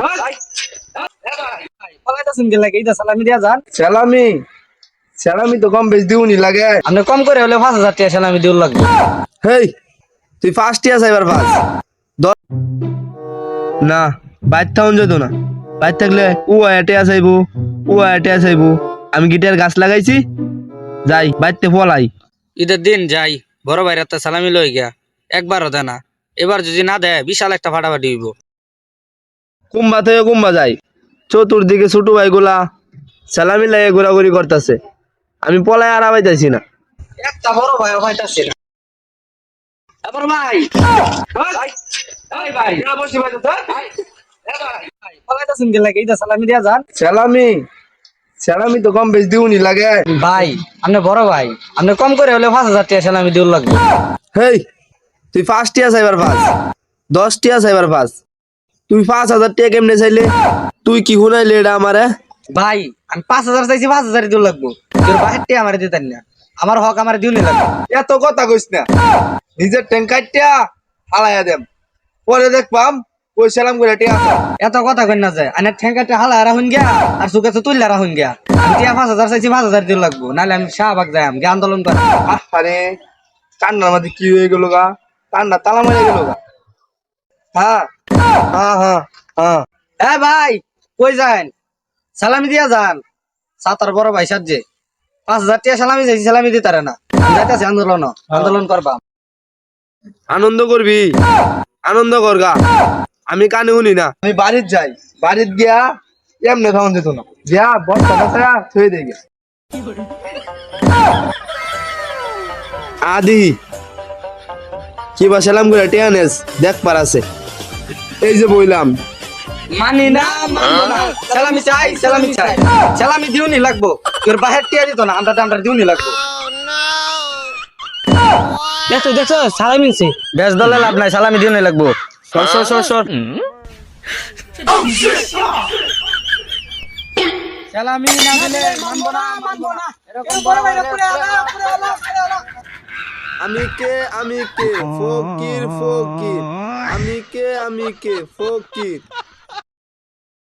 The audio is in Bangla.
ভাই। সালামি। সালামি তো কম বেশ দিউনি লাগে। আপনি কম করে হলে পাঁচ হাজার টাকা সালামি দিউল লাগবে। হেই তুই ফার্স্ট ইয়ার সাইবার পাস। না বাইর থাকুন যেত না। বাইর থাকলে ও এটে আসাইবো ও এটে আসাইবো আমি গিটার গাছ লাগাইছি যাই বাইরতে ফলাই ঈদের দিন যাই বড় ভাইয়ের একটা সালামি লই গিয়া একবারও দেয় না। এবার যদি না দেয় বিশাল একটা ফাটাফাটি হইব। কুম্বা থেকে কুম্বা যাই চতুর্দিকে ছোট ভাইগুলা সালামি লাগে ঘোরাঘুরি করতেছে। আমি পলাই আর আবাইতেছি না। একটা বড় ভাই পাইতাছে না এবার ভাই। ভাই। ভাই। বসে ভাই তো পলাইতাছেন গেলে এইটা সালামি দিয়া যান। সালামি? সালামি তো কম বেশ দিউনি লাগে। ভাই আপনি বড় ভাই। আপনি কম করে হলে পাঁচ হাজার টাকা সালামি দিউল লাগবে। হেই তুই ফার্স্ট ইয়ার সাইবার দশ টিয়া সাইবার তুই পাঁচ হাজার টাকা কেমনে চাইলে? তুই কি শুনাইলে এটা আমারে? ভাই আমি পাঁচ হাজার চাইছি পাঁচ হাজার দিউল লাগবো। তোর বাহির টাকা আমার দিতেন না। আমার হক আমার দিউনি লাগবে। এত কথা কইস না। নিজের ট্যাঙ্কারটা হালাইয়া দেম। পরে দেখবাম ওই সালাম করে টিয়া। এত কথা কই না যায় আনে ঠেঙ্গাতে হালা রাহুন গিয়া আর সুকে তো তুললা রাহুন গিয়া। আমি টিয়া পাঁচ হাজার চাইছি পাঁচ হাজার দিউল লাগবো। নাহলে আমি শাহবাগ যাই আমি আন্দোলন করি। আরে কান্নার মধ্যে কি হয়ে গেল গা? কান্না তালা মারে গেল গা। হ্যাঁ। এ ভাই কই যান? সালামি দিয়া যান। সাতার বড় ভাই সাজে পাঁচ হাজার টাকা সালামি চাইছি সালামি দিতারে না। যাইতাছি আন্দোলন আন্দোলন করবা। আনন্দ করবি। আনন্দ করগা আমি কানে শুনি না। আমি বাড়ির যাই। বাড়ির গিয়া এমনি খাওয়ান যেত না। যা বস্তা বস্তা থুয়ে দিয়ে গিয়া। আদি কি বা সালাম করে টেয়ানেস? দেখ পারাছে এই যে বইলাম। মানি না মানবো না। সালামি চাই সালামি চাই। সালামি দিউনি লাগবো। তোর বাহির টিয়া দিত না আমরা আমরা দিউনি লাগবো। দেখছ দেখছ সালামি নিছে। বেশ দলে লাভ নাই সালামি দিউনি লাগবো। সর সর সর সর। সালামি না দিলে মানবো না মানবো না। এরকম বড় ভাই আমি কে আমি কে? ফকির ফকির। আমি কে আমি কে? ফকির।